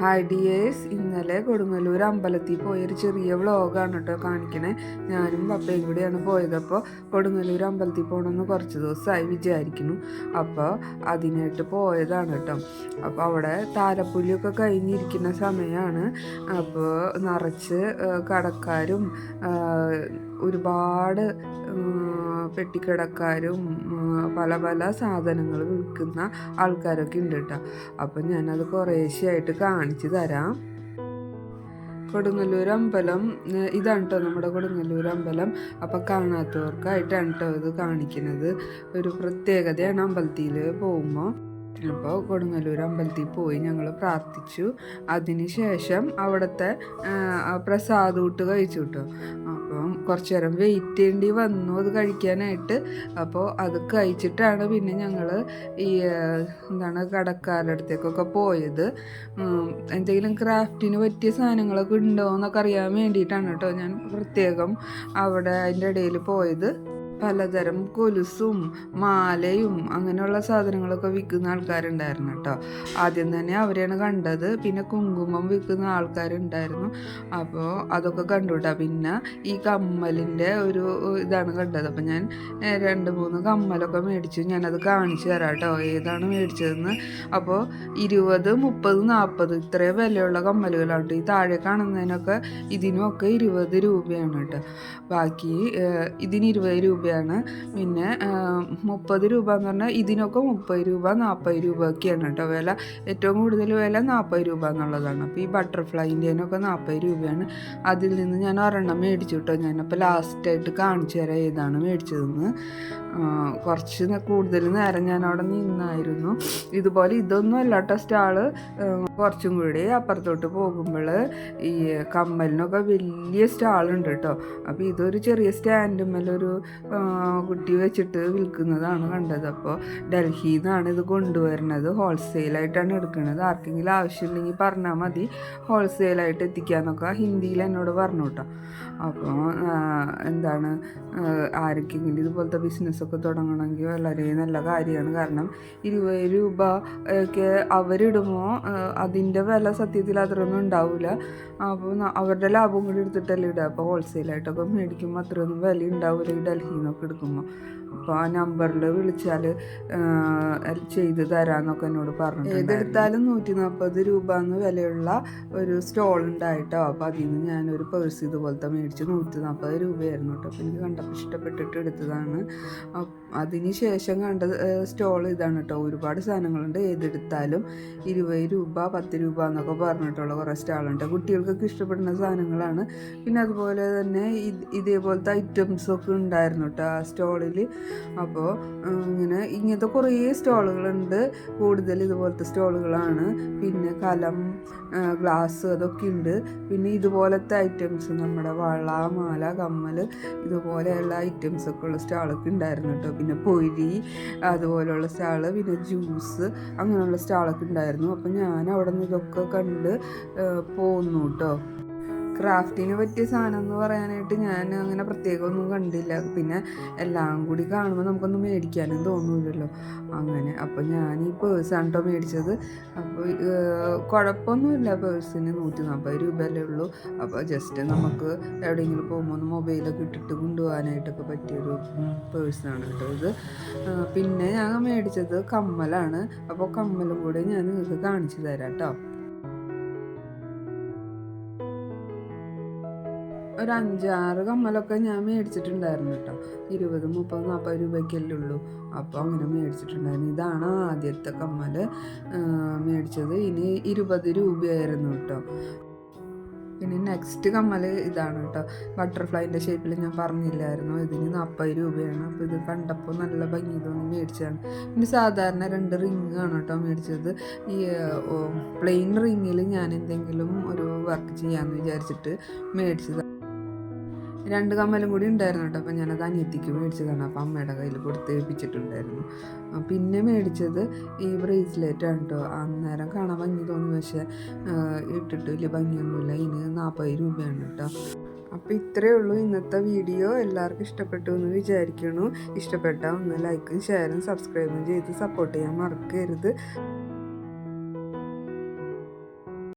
Hi dears ഇന്നലെ കൊടുങ്ങല്ലൂർ അമ്പലത്തിൽ പോയൊരു ചെറിയ വ്ളോഗാണ് കേട്ടോ കാണിക്കണേ. ഞാനും പപ്പയും കൂടിയാണ് പോയത്. അപ്പോൾ കൊടുങ്ങല്ലൂർ അമ്പലത്തിൽ പോകണമെന്ന് കുറച്ച് ദിവസമായി വിചാരിക്കുന്നു. അപ്പോൾ അതിനായിട്ട് പോയതാണ് കേട്ടോ. അപ്പോൾ അവിടെ താരപ്പുലിയൊക്കെ കഴിഞ്ഞിരിക്കുന്ന സമയമാണ്. അപ്പോൾ നിറച്ച് കടക്കാരും ഒരുപാട് പെട്ടിക്കടക്കാരും പല പല സാധനങ്ങൾ വിൽക്കുന്ന ആൾക്കാരൊക്കെ ഉണ്ട് കേട്ടോ. അപ്പം ഞാനത് കുറേശ്ശെയായിട്ട് കാണിച്ചു തരാം. കൊടുങ്ങല്ലൂർ അമ്പലം ഇതാണ് കേട്ടോ നമ്മുടെ കൊടുങ്ങല്ലൂർ അമ്പലം. അപ്പം കാണാത്തവർക്കായിട്ടാണ് കേട്ടോ ഇത് കാണിക്കുന്നത്. ഒരു പ്രത്യേകതയാണ് അമ്പലത്തിൽ പോകുമ്പോൾ അപ്പോൾ കൊടുങ്ങല്ലൂർ അമ്പലത്തിൽ പോയി ഞങ്ങൾ പ്രാർത്ഥിച്ചു. അതിനുശേഷം അവിടുത്തെ പ്രസാദൂട്ട് കഴിച്ചു കേട്ടോ കുറച്ച് നേരം വെയിറ്റ് ചെയ്യേണ്ടി വന്നു അത് കഴിക്കാനായിട്ട്. അപ്പോൾ അത് കഴിച്ചിട്ടാണ് പിന്നെ ഞങ്ങൾ ഈ എന്താണ് കടക്കാരുടെ അടുത്തേക്കൊക്കെ പോയത്. എന്തെങ്കിലും ക്രാഫ്റ്റിന് പറ്റിയ സാധനങ്ങളൊക്കെ ഉണ്ടോ എന്നൊക്കെ അറിയാൻ വേണ്ടിയിട്ടാണ് കേട്ടോ ഞാൻ പ്രത്യേകം അവിടെ അതിന്റെ ഇടയിൽ പോയത്. പലതരം കൊലുസും മാലയും അങ്ങനെയുള്ള സാധനങ്ങളൊക്കെ വിൽക്കുന്ന ആൾക്കാരുണ്ടായിരുന്നു കേട്ടോ. ആദ്യം തന്നെ അവരെയാണ് കണ്ടത്. പിന്നെ കുങ്കുമം വിൽക്കുന്ന ആൾക്കാരുണ്ടായിരുന്നു. അപ്പോൾ അതൊക്കെ കണ്ടു കേട്ടോ. പിന്നെ ഈ കമ്മലിന്റെ ഒരു ഇതാണ് കണ്ടത്. അപ്പം ഞാൻ രണ്ട് മൂന്ന് കമ്മലൊക്കെ മേടിച്ചു. ഞാനത് കാണിച്ചു തരാം കേട്ടോ. ഏതാണ് മേടിച്ചതെന്ന്. അപ്പോൾ ഇരുപത് മുപ്പത് നാൽപ്പത് ഇത്രയും വിലയുള്ള കമ്മലുകളാണ് ഈ താഴെ കാണുന്നതിനൊക്കെ ഇതിനുമൊക്കെ ഇരുപത് രൂപയാണ് കേട്ടോ. ബാക്കി ഇതിന് ഇരുപത് രൂപയാണ്. പിന്നെ മുപ്പത് രൂപ എന്ന് പറഞ്ഞാൽ ഇതിനൊക്കെ മുപ്പത് രൂപ നാൽപ്പത് രൂപയൊക്കെയാണ് കേട്ടോ വില. ഏറ്റവും കൂടുതൽ വില നാൽപ്പത് രൂപ എന്നുള്ളതാണ്. അപ്പോൾ ഈ ബട്ടർഫ്ലൈന്റെനൊക്കെ നാൽപ്പത് രൂപയാണ്. അതിൽ നിന്ന് ഞാൻ ഒരെണ്ണം മേടിച്ചു കേട്ടോ ഞാനപ്പോൾ ലാസ്റ്റായിട്ട് കാണിച്ചു തരാം ഏതാണ് മേടിച്ചതെന്ന്. കുറച്ച് കൂടുതൽ നേരം ഞാൻ അവിടെ നിന്നായിരുന്നു. ഇതുപോലെ ഇതൊന്നും അല്ല കേട്ടോ സ്റ്റാൾ. കുറച്ചും കൂടി അപ്പുറത്തോട്ട് പോകുമ്പോൾ ഈ കമ്മലിനൊക്കെ വലിയ സ്റ്റാളുണ്ട് കേട്ടോ. അപ്പോൾ ഇതൊരു ചെറിയ സ്റ്റാൻഡുമ്മലൊരു കുട്ടി വെച്ചിട്ട് വിൽക്കുന്നതാണ് കണ്ടത്. അപ്പോൾ ഡൽഹിയിൽ നിന്നാണ് ഇത് കൊണ്ടുവരുന്നത്. ഹോൾസെയിലായിട്ടാണ് എടുക്കുന്നത് ആർക്കെങ്കിലും ആവശ്യമുണ്ടെങ്കിൽ പറഞ്ഞാൽ മതി. ഹോൾസെയിലായിട്ട് എത്തിക്കാന്നൊക്കെ ഹിന്ദിയിൽ എന്നോട് പറഞ്ഞു കേട്ടോ അപ്പോൾ എന്താണ് ആർക്കെങ്കിലും ഇതുപോലത്തെ ബിസിനസ്സൊക്കെ തുടങ്ങണമെങ്കിൽ വളരെ നല്ല കാര്യമാണ്. കാരണം ഇരുപത് രൂപ ഒക്കെ അവരിടുമ്പോൾ അതിന്റെ വില സത്യത്തിൽ അത്രയൊന്നും ഉണ്ടാവില്ല. അപ്പോൾ അവരുടെ ലാഭം കൂടി എടുത്തിട്ടല്ലേ ഇടുക. അപ്പോൾ ഹോൾസെയിലായിട്ടൊക്കെ മേടിക്കുമ്പോൾ അത്രയൊന്നും വില ഉണ്ടാവില്ല ഈ ഡൽഹിയിൽ നിന്നൊക്കെ എടുക്കുമ്പോൾ അപ്പോൾ ആ നമ്പറിൽ വിളിച്ചാൽ ചെയ്ത് തരാമെന്നൊക്കെ എന്നോട് പറഞ്ഞു ഏതെടുത്താലും നൂറ്റി നാൽപ്പത് രൂപ എന്ന് വിലയുള്ള ഒരു സ്റ്റോൾ ഉണ്ടായിട്ടോ? അപ്പോൾ അതിൽ നിന്ന് ഞാനൊരു പേഴ്സ് ഇതുപോലത്തെ മേടിച്ച് നൂറ്റി നാൽപ്പത് രൂപയായിരുന്നു കേട്ടോ. അപ്പോൾ എനിക്ക് കണ്ടപ്പോൾ ഇഷ്ടപ്പെട്ടിട്ട് എടുത്തതാണ്. അതിന് ശേഷം കണ്ട സ്റ്റോൾ ഇതാണ് കേട്ടോ. ഒരുപാട് സാധനങ്ങളുണ്ട്. ഏതെടുത്താലും ഇരുപത് രൂപ പത്ത് രൂപ എന്നൊക്കെ പറഞ്ഞിട്ടുള്ള കുറേ സ്റ്റാളുണ്ട്. കുട്ടികൾക്കൊക്കെ ഇഷ്ടപ്പെടുന്ന സാധനങ്ങളാണ്. പിന്നെ അതുപോലെ തന്നെ ഇതേപോലത്തെ ഐറ്റംസൊക്കെ ഉണ്ടായിരുന്നു കേട്ടോ. ആ സ്റ്റോളിൽ അപ്പോൾ ഇങ്ങനെ ഇങ്ങനത്തെ കുറേ സ്റ്റോളുകളുണ്ട്. കൂടുതൽ ഇതുപോലത്തെ സ്റ്റോളുകളാണ്. പിന്നെ കലം ഗ്ലാസ് അതൊക്കെ ഉണ്ട്. പിന്നെ ഇതുപോലത്തെ ഐറ്റംസ് നമ്മുടെ വള മാല കമ്മൽ ഇതുപോലെയുള്ള ഐറ്റംസ് ഒക്കെ ഉള്ള സ്റ്റാളൊക്കെ ഉണ്ടായിരുന്നു കേട്ടോ. പിന്നെ പൊരി അതുപോലെയുള്ള സ്റ്റാൾ പിന്നെ ജ്യൂസ് അങ്ങനെയുള്ള സ്റ്റാളൊക്കെ ഉണ്ടായിരുന്നു. അപ്പം ഞാൻ അവിടെ നിന്ന് ഇതൊക്കെ കണ്ട് പോന്നു കേട്ടോ. ക്രാഫ്റ്റിന് പറ്റിയ സാധനം എന്ന് പറയാനായിട്ട് ഞാൻ അങ്ങനെ പ്രത്യേകമൊന്നും കണ്ടില്ല. പിന്നെ എല്ലാം കൂടി കാണുമ്പോൾ നമുക്കൊന്നും മേടിക്കാനും തോന്നൂലല്ലോ അങ്ങനെ. അപ്പോൾ ഞാൻ ഈ പേഴ്സാണ് കേട്ടോ മേടിച്ചത്. അപ്പോൾ കുഴപ്പമൊന്നുമില്ല പേഴ്സിന് നൂറ്റി നാൽപ്പത് രൂപയല്ലേ ഉള്ളൂ. അപ്പോൾ ജസ്റ്റ് നമുക്ക് എവിടെയെങ്കിലും പോകുമ്പോൾ ഒന്ന് മൊബൈലൊക്കെ ഇട്ടിട്ട് കൊണ്ടുപോകാനായിട്ടൊക്കെ പറ്റിയൊരു പേഴ്സാണ് കേട്ടോ ഇത്. പിന്നെ ഞാൻ മേടിച്ചത് കമ്മലാണ്. അപ്പോൾ കമ്മലും കൂടെ ഞാൻ നിങ്ങൾക്ക് കാണിച്ചു തരാം കേട്ടോ. ഒരു അഞ്ചാറ് കമ്മലൊക്കെ ഞാൻ മേടിച്ചിട്ടുണ്ടായിരുന്നു കേട്ടോ. ഇരുപത് മുപ്പത് നാൽപ്പത് രൂപയ്ക്കല്ലേ ഉള്ളൂ. അപ്പോൾ അങ്ങനെ മേടിച്ചിട്ടുണ്ടായിരുന്നു. ഇതാണ് ആദ്യത്തെ കമ്മൽ മേടിച്ചത്. ഇനി ഇരുപത് രൂപയായിരുന്നു കേട്ടോ. പിന്നെ നെക്സ്റ്റ് കമ്മൽ ഇതാണ് കേട്ടോ. ബട്ടർഫ്ലൈന്റെ ഷേപ്പിൽ ഞാൻ പറഞ്ഞില്ലായിരുന്നു. ഇതിന് നാൽപ്പത് രൂപയാണ്. അപ്പോൾ ഇത് കണ്ടപ്പോൾ നല്ല ഭംഗി തോന്നി മേടിച്ചതാണ് പിന്നെ സാധാരണ രണ്ട് റിങ് ആണ് കേട്ടോ മേടിച്ചത്. ഈ പ്ലെയിൻ റിങ്ങിൽ ഞാൻ എന്തെങ്കിലും ഒരു വർക്ക് ചെയ്യാമെന്ന് വിചാരിച്ചിട്ട് മേടിച്ചത്. രണ്ട് കമ്മലും കൂടി ഉണ്ടായിരുന്നു കേട്ടോ അപ്പം ഞാനത് അനിയത്തിക്ക് മേടിച്ചതാണ്. അപ്പം അമ്മയുടെ കയ്യിൽ കൊടുത്ത് ഏൽപ്പിച്ചിട്ടുണ്ടായിരുന്നു. പിന്നെ മേടിച്ചത് ഈ ബ്രേസ്ലെറ്റ് ആണ് കേട്ടോ അന്നേരം കാണാൻ ഭംഗി തോന്നി. പക്ഷേ ഇട്ടിട്ട് വലിയ ഭംഗിയൊന്നുമില്ല. ഇതിന് നാൽപ്പത് രൂപയാണ് കേട്ടോ അപ്പോൾ ഇത്രയേ ഉള്ളൂ ഇന്നത്തെ വീഡിയോ. എല്ലാവർക്കും ഇഷ്ടപ്പെട്ടു എന്ന് വിചാരിക്കുന്നു. ഇഷ്ടപ്പെട്ടാൽ ഒന്ന് ലൈക്കും ഷെയറും സബ്സ്ക്രൈബും ചെയ്ത് സപ്പോർട്ട് ചെയ്യാൻ മറക്കരുത്.